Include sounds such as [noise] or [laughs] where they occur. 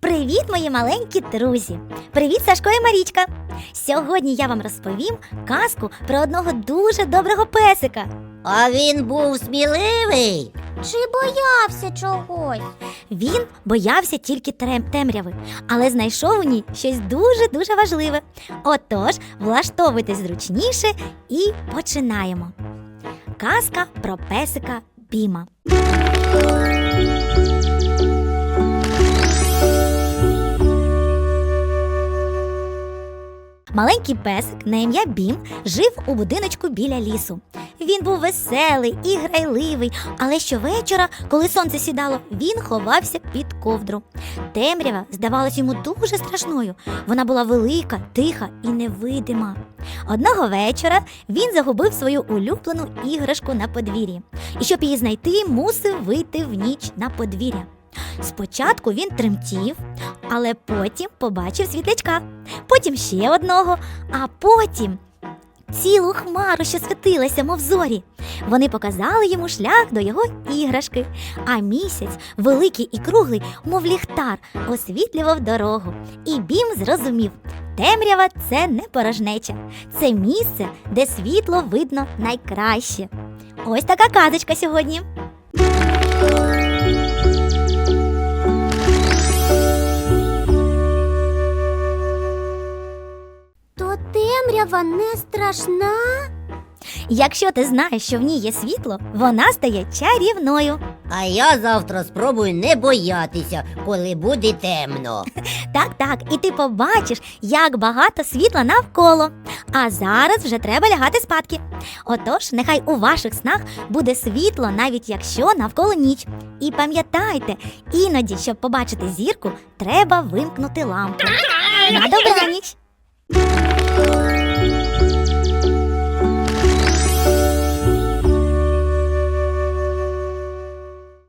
Привіт, мої маленькі друзі! Привіт, Сашко і Марічка! Сьогодні я вам розповім казку про одного дуже доброго песика. А він був сміливий. Чи боявся чогось? Він боявся тільки темряви, але знайшов у ній щось дуже дуже важливе. Отож, влаштовуйтесь зручніше і починаємо. Казка про песика Біма. Маленький песик на ім'я Бім жив у будиночку біля лісу. Він був веселий і грайливий, але щовечора, коли сонце сідало, він ховався під ковдру. Темрява здавалась йому дуже страшною. Вона була велика, тиха і невидима. Одного вечора він загубив свою улюблену іграшку на подвір'ї. І щоб її знайти, мусив вийти в ніч на подвір'я. Спочатку він тремтів, але потім побачив світлячка, потім ще одного, а потім цілу хмару, що світилася, мов зорі. Вони показали йому шлях до його іграшки, а місяць, великий і круглий, мов ліхтар, освітлював дорогу. І Бім зрозумів, темрява це не порожнеча, це місце, де світло видно найкраще. Ось така казочка сьогодні. Темрява не страшна. Якщо ти знаєш, що в ній є світло, вона стає чарівною. А я завтра спробую не боятися, коли буде темно. [laughs] Так, так, і ти побачиш, як багато світла навколо. А зараз вже треба лягати спадки. Отож, нехай у ваших снах буде світло, навіть якщо навколо ніч. І пам'ятайте, іноді, щоб побачити зірку, треба вимкнути лампу. На добраніч!